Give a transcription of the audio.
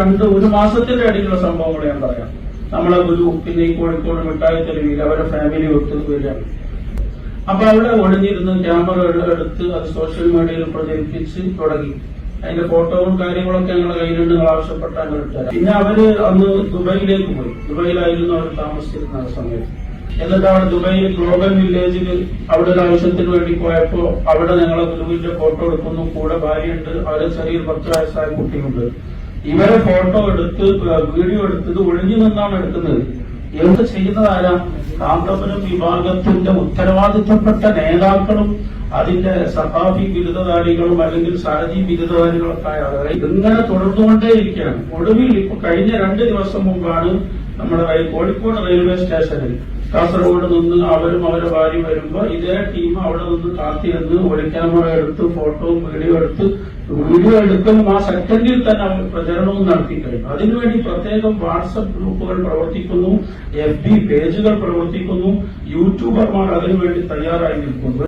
രണ്ട് ഒരു മാസത്തിന്റെ ഇടയിലുള്ള കൂടെ ഞാൻ പറയാം. നമ്മളെ ഗുരു പിന്നെ ഈ കോഴിക്കോട് മിഠായി തെരുവിൽ അവരെ ഫാമിലി ഒത്തു വരികയാണ് അപ്പൊ അവിടെ ഒളിഞ്ഞിരുന്ന് ക്യാമറകൾ എടുത്ത് അത് സോഷ്യൽ മീഡിയയിൽ പ്രചരിപ്പിച്ച് തുടങ്ങി. അതിന്റെ ഫോട്ടോകളും കാര്യങ്ങളൊക്കെ ഞങ്ങളുടെ കയ്യിലുണ്ട് നിങ്ങൾ ആവശ്യപ്പെട്ടാൽ ഞങ്ങൾ പിന്നെ അവർ അന്ന് ദുബൈയിലേക്ക് പോയി. ദുബൈയിലായിരുന്നു അവർ താമസിച്ചിരുന്ന സമയത്ത്. എന്നിട്ട് അവിടെ ദുബൈയിൽ ഗ്ലോബൽ വില്ലേജിൽ അവിടെ ഒരു ആവശ്യത്തിന് വേണ്ടി പോയപ്പോ അവിടെ ഞങ്ങളെ ഗുരുവിന്റെ ഫോട്ടോ എടുക്കുന്നു. കൂടെ ഭാര്യയുണ്ട് അവരെ ചെറിയൊരു പത്ത് വയസ്സായ കുട്ടിയുണ്ട്. ഇവരെ ഫോട്ടോ എടുത്ത് വീഡിയോ എടുത്തത് ഒഴിഞ്ഞു നിന്നാണ് എടുക്കുന്നത്. എന്ത് ചെയ്യുന്നതാരാ കാന്തപുരം വിഭാഗത്തിന്റെ ഉത്തരവാദിത്തപ്പെട്ട നേതാക്കളും അതിന്റെ സഹാബി ബിരുദധാരികളും അല്ലെങ്കിൽ സാരഥി ബിരുദധാരികളൊക്കെ ആയ ഇങ്ങനെ തുടർന്നുകൊണ്ടേയിരിക്കുകയാണ്. ഒടുവിൽ ഇപ്പൊ കഴിഞ്ഞ രണ്ട് ദിവസം മുമ്പാണ് നമ്മുടെ കോഴിക്കോട് റെയിൽവേ സ്റ്റേഷനിൽ കാസർഗോഡ് നിന്ന് അവരും അവരുടെ ഭാര്യ വരുമ്പോ ഇതേ ടീം അവിടെ നിന്ന് കാത്തിരുന്ന് ക്യാമറ എടുത്ത് ഫോട്ടോ വീഡിയോ എടുത്ത് വീഡിയോ എടുത്തും ആ സെക്കൻഡിൽ തന്നെ അവർ പ്രചരണവും നടത്തി കഴിഞ്ഞു. അതിനുവേണ്ടി പ്രത്യേകം വാട്സപ്പ് ഗ്രൂപ്പുകൾ പ്രവർത്തിക്കുന്നു എഫ് ബി പേജുകൾ പ്രവർത്തിക്കുന്നു യൂട്യൂബർമാർ അതിനുവേണ്ടി തയ്യാറായി നിൽക്കുന്നു.